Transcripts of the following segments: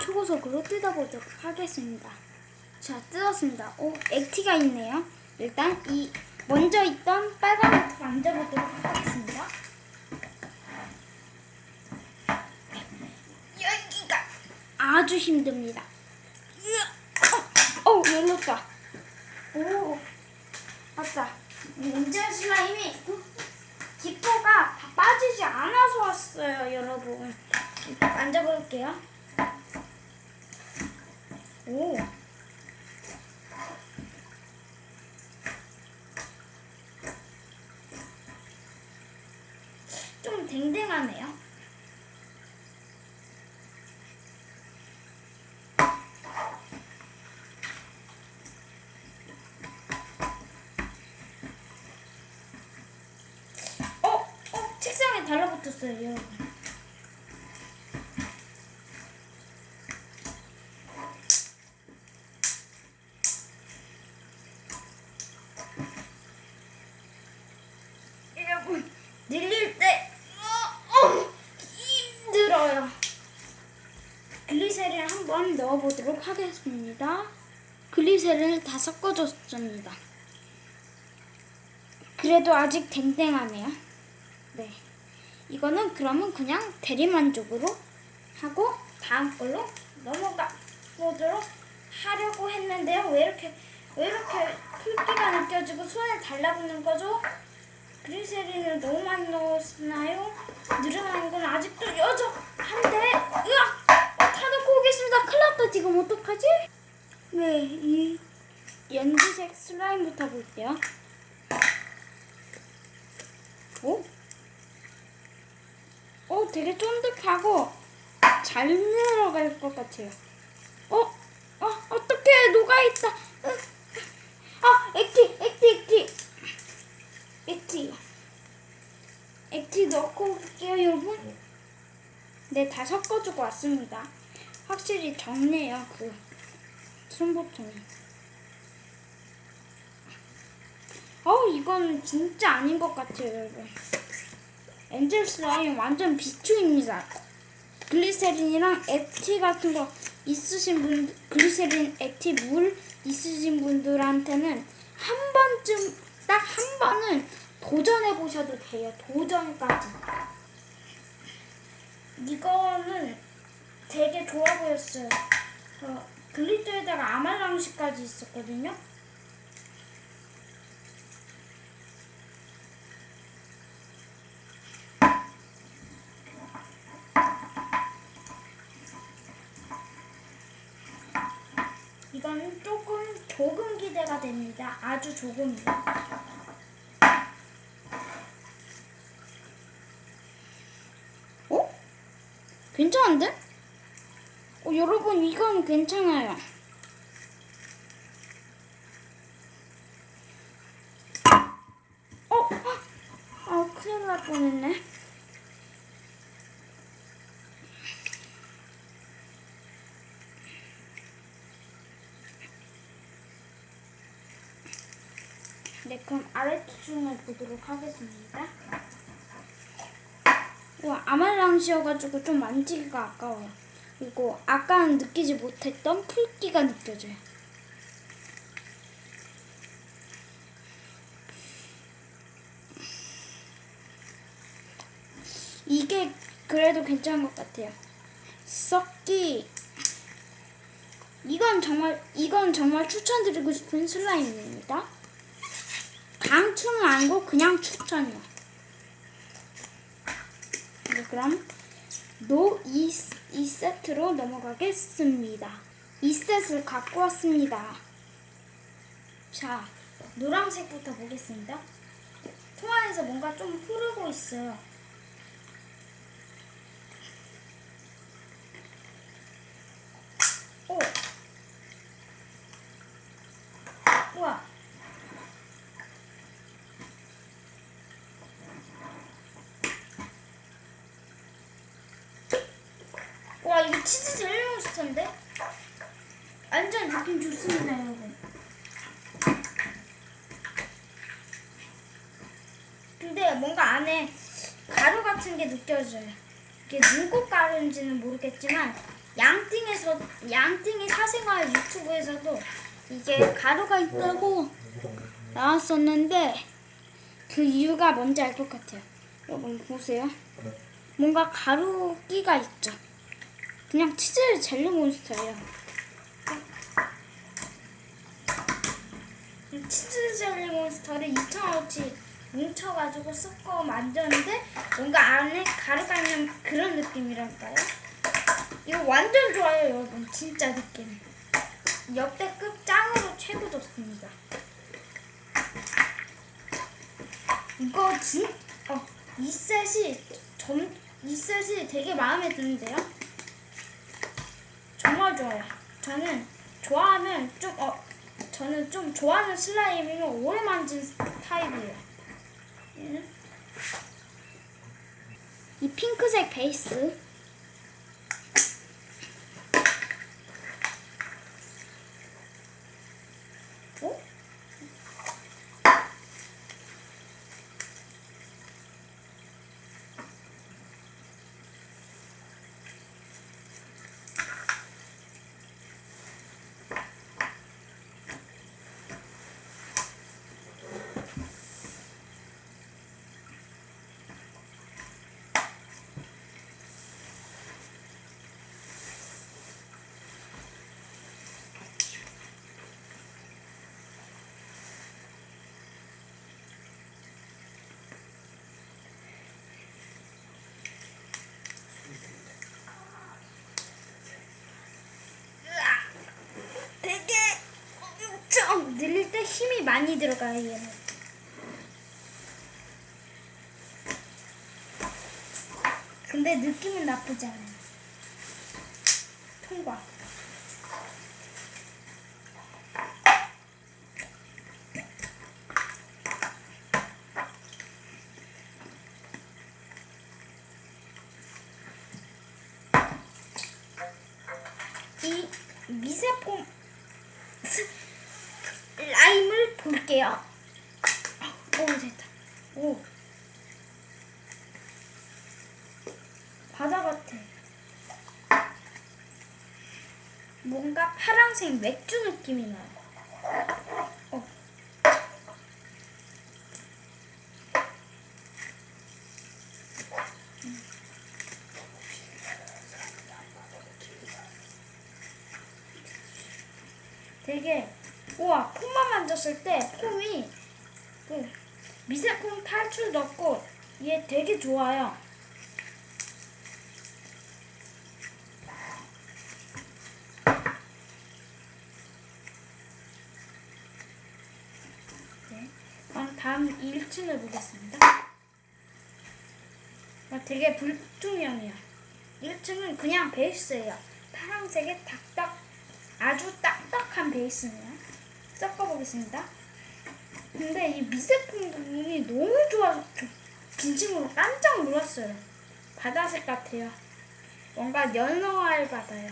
초고속으로 뜯어보도록 하겠습니다. 자, 뜯었습니다. 오, 액티가 있네요. 일단 이 먼저 있던 빨간 액티 만져보도록 하겠습니다. 여기가 아주 힘듭니다. 어, 어, 열렸다. 오, 맞다. 인제 슬라임이 기포가 다 빠지지 않아서 왔어요, 여러분. 만져볼게요. 오. 좀 댕댕하네요. 어, 어, 책상에 달라붙었어요, 여러분. 여러분, 늘릴 때, 어, 어, 힘들어요. 글리세린을 한번 넣어보도록 하겠습니다. 글리세린을 다 섞어줬습니다. 그래도 아직 댕댕하네요. 네. 이거는 그러면 그냥 대리만족으로 하고 다음 걸로 넘어가 보도록 하려고 했는데요. 왜 이렇게 왜 이렇게 풀기가 느껴지고 손에 달라붙는 거죠? 그리세린을 너무 많이 넣었나요? 늘어나는 건 아직도 여전한데 으악! 어, 났다 지금 어떡하지? 네, 이 연두색 슬라임부터 볼게요. 오? 오, 되게 쫀득하고 잘 늘어갈 것 같아요. 어? 어, 어떡해, 녹아있다. 으, 아, 액티, 액티, 액티. 액티. 액티 넣고 올게요, 여러분. 네, 다 섞어주고 왔습니다. 확실히 적네요, 그 손보통이. 어우, 이건 진짜 아닌 것 같아요, 여러분. 엔젤 슬라임 완전 비추입니다. 글리세린이랑 액티 같은 거 있으신 분, 글리세린, 액티, 물 있으신 분들한테는 한 번쯤, 딱 한 번은 도전해 보셔도 돼요. 도전까지. 이거는 되게 좋아 보였어요. 어, 글리터에다가 아말랑시까지 있었거든요. 이건 조금 조금 기대가 됩니다. 아주 조금이요. 어? 괜찮은데? 어, 이건 괜찮아요. 어? 아, 큰일 날 뻔했네. 네, 그럼 아래층을 보도록 하겠습니다. 와, 아말랑시여가지고 좀 만지기가 아까워요. 그리고 아까는 느끼지 못했던 풀기가 느껴져요. 이게 그래도 괜찮은 것 같아요. 썩기. 이건 정말 이건 정말 추천드리고 싶은 슬라임입니다. 강추는 아니고 그냥 추천이요. 네, 그럼 노 2, 이 세트로 넘어가겠습니다. 이 셋을 갖고 왔습니다. 자, 노란색부터 보겠습니다. 통 안에서 뭔가 좀 흐르고 있어요. 오! 우와! 와 이거 치즈 제일 맛있던데? 완전 느낌 좋습니다 여러분 근데 뭔가 안에 가루 같은 게 느껴져요 이게 눈꽃 가루인지는 모르겠지만 양띵에서 양띵의 사생활 유튜브에서도 이게 가루가 있다고 나왔었는데 그 이유가 뭔지 알 것 같아요. 여러분 보세요. 뭔가 가루기가 있죠. 그냥 치즈 젤리 몬스터예요. 이 치즈 젤리 몬스터를 2,000원어치 뭉쳐가지고 섞어 만드는데 뭔가 안에 가루가 있는 그런 느낌이랄까요? 이거 완전 좋아요 여러분. 진짜 느낌. 역대급 짱으로 최고 좋습니다. 이거 진, 어, 이 셋이 점, 이 셋이 되게 마음에 드는데요 좋아요. 저는 좋아하면 좀, 어, 저는 좀 좋아하는 슬라임이면 오래 만진 타입이에요. 얘는 이 핑크색 베이스 어? 되게 엄청 늘릴 때 힘이 많이 들어가요 얘는. 근데 느낌은 나쁘지 않아요. 통과. 이 미세폼 스- 라임을 볼게요. 오 됐다. 오 같아. 뭔가 파란색 맥주 느낌이 나요. 어. 음. 되게 우와 폼만 만졌을 때 폼이 그 미세폼 탈출도 없고 얘 되게 좋아요. 네. 다음 1층을 보겠습니다. 아, 되게 불투명해요. 1층은 그냥 베이스예요. 파란색의 딱딱 아주 딱딱한 베이스네요. 섞어보겠습니다. 근데 이 미세품 부분이 너무 좋아서 저 진심으로 깜짝 놀랐어요. 바다색 같아요. 뭔가 연어알 바다요.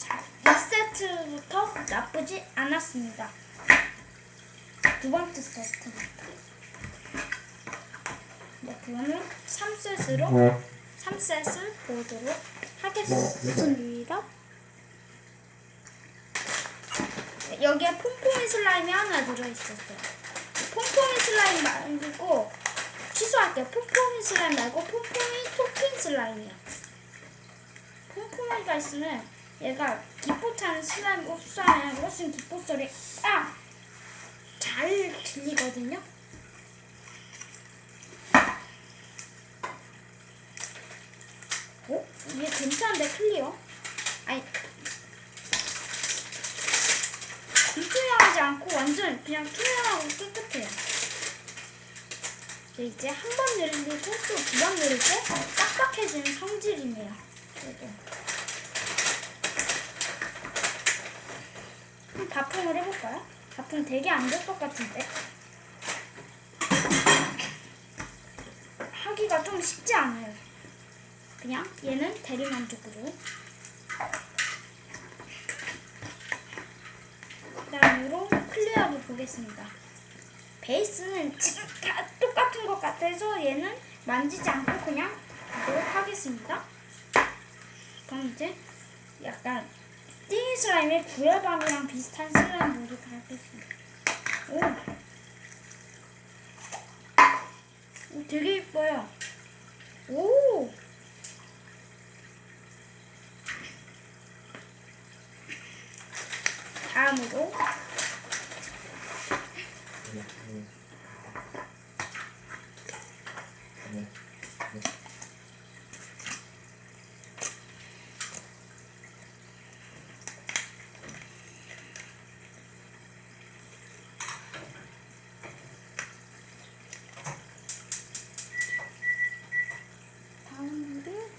자, 2세트부터 나쁘지 않았습니다. 두 번째 세트부터. 네, 그러면 3셋으로 3셋을 보도록 하겠습니다. 네, 여기에 퐁퐁이 슬라임이 하나 들어있었어요. 퐁퐁이 슬라임 말고 취소할게요. 퐁퐁이 슬라임 말고 퐁퐁이 토핑 슬라임이요. 퐁퐁이가 있으면 얘가 기포 차는 슬라임 흡수하면 훨씬 기포 소리 아! 잘 들리거든요. 어? 이게 괜찮은데 클리어? 아니 불투명하지 않고 완전 그냥 투명하고 깨끗해요. 이제 한 번 늘리고 또 두 번 늘릴 때 빡빡해지는 성질이네요. 그래도. 그럼 바풍을 해볼까요? 바풍 되게 안 될 것 같은데. 하기가 좀 쉽지 않아요. 그냥 얘는 대리만족으로. 그다음으로 클리어 부분. 보겠습니다. 베이스는 지금 다 똑같은 것 같아서 얘는 만지지 않고 그냥 하도록 하겠습니다. 그럼 이제 약간 슬라임의 구열밤이랑 비슷한 슬라임 모드 하겠습니다. 오. 오, 되게 이뻐요. 오! 다음으로 다음으로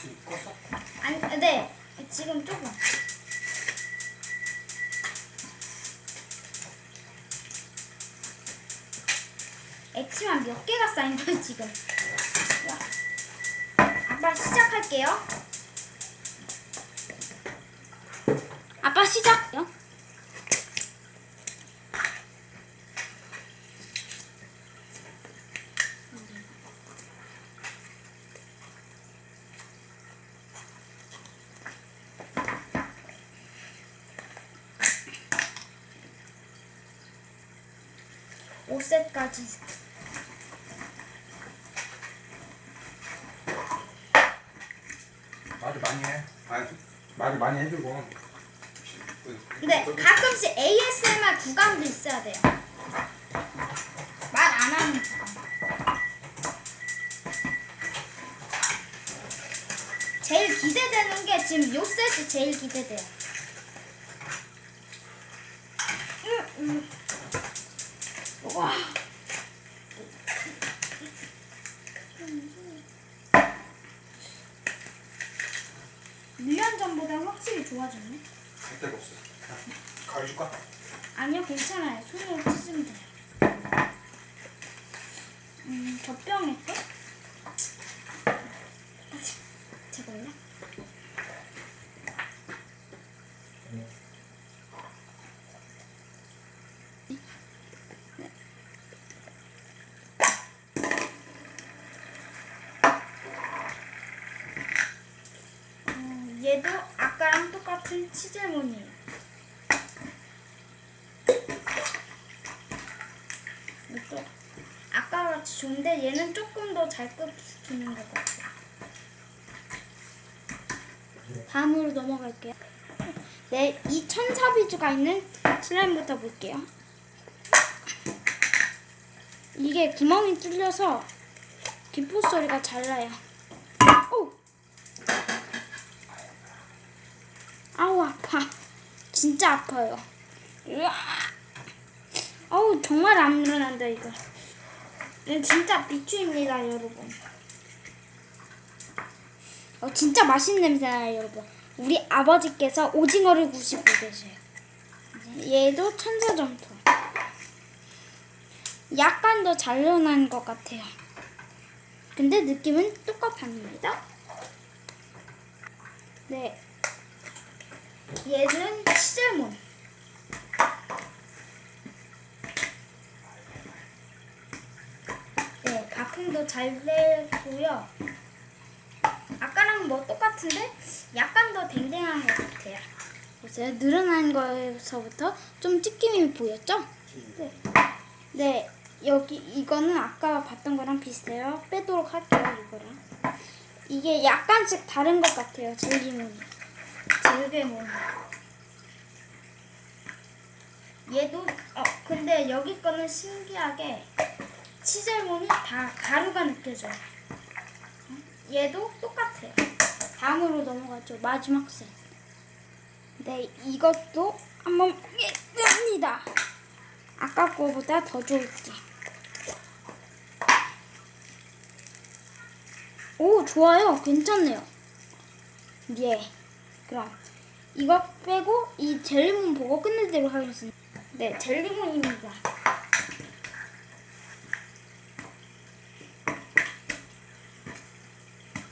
지금 껐어? 아니, 네. 지금 조금. 액치만 몇 개가 쌓인 거야, 지금. 자, 아빠 시작할게요. 아빠 시작요. 오셋까지 말을 많이 해. 아니, 말을 많이 해주고. 근데 가끔씩 ASMR 구간도 있어야 돼요. 말 안 하는 구간. 제일 기대되는 게 지금 요셋이 제일 기대돼요. 음, 음. 와. 일 년 전보다 확실히 좋아졌네. 할 데가 없어. 자, 가위 줄까? 아니요, 괜찮아요. 손으로 찢으면 돼요. 음, 젖병에 거? 잠깐만요. 어, 얘도 아까랑 똑같은 치즈몬이에요. 이것도 아까와 같이 좋은데 얘는 조금 더 잘 끓이는 것 같아요. 다음으로 넘어갈게요. 네, 이 천사비주가 있는 슬라임부터 볼게요. 이게 구멍이 뚫려서 기포 소리가 잘 나요. 오! 아우 아파. 진짜 아파요. 으아! 어우 정말 안 일어난다 이거. 이거 진짜 비추입니다 여러분. 어 진짜 맛있는 냄새 나요 여러분. 우리 아버지께서 오징어를 구시고 계세요. 얘도 천사점토. 약간 더잘 일어난 것 같아요. 근데 느낌은 똑같답니다. 네. 얘는 치젤몬. 네, 바풍도 잘 내고요. 아까랑 뭐 똑같은데 약간 더 댕댕한 것 같아요. 보세요. 늘어난 거에서부터 좀 찢김이 보였죠? 네. 네, 여기 이거는 아까 봤던 거랑 비슷해요. 빼도록 할게요, 이거랑. 이게 약간씩 다른 것 같아요, 질기몬이. 질게몬. 얘도 어 근데 여기 거는 신기하게 치젤몬이 다 가루가 느껴져요. 얘도 똑같아요. 다음으로 넘어가죠. 마지막 set. 네, 이것도 한번 보겠습니다. 아까 거보다 더 좋을지. 오, 좋아요. 괜찮네요. 예. 그럼 이거 빼고 이 젤리몬 보고 끝내도록 하겠습니다. 네, 젤리몬입니다.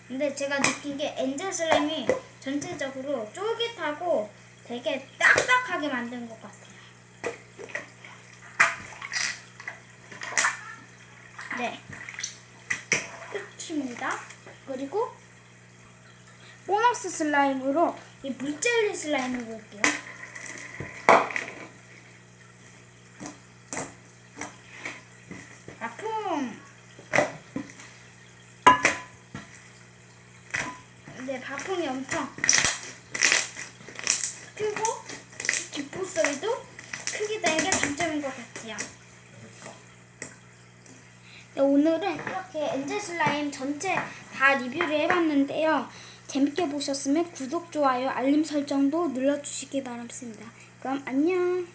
근데 제가 느낀 게 엔젤 슬라임이 전체적으로 쫄깃하고 되게 딱딱하게 만든 것 같아요. 네. 끝입니다. 그리고 보너스 슬라임으로 이 물젤리 슬라임을 볼게요. 바품. 네, 바풍이 엄청 크고 기포 소리도 크게 되는 게 장점인 것 같아요. 네, 오늘은 이렇게 엔젤 슬라임 전체 다 리뷰를 해봤는데요. 재밌게 보셨으면 구독, 좋아요, 알림 설정도 눌러주시기 바랍니다. 그럼 안녕.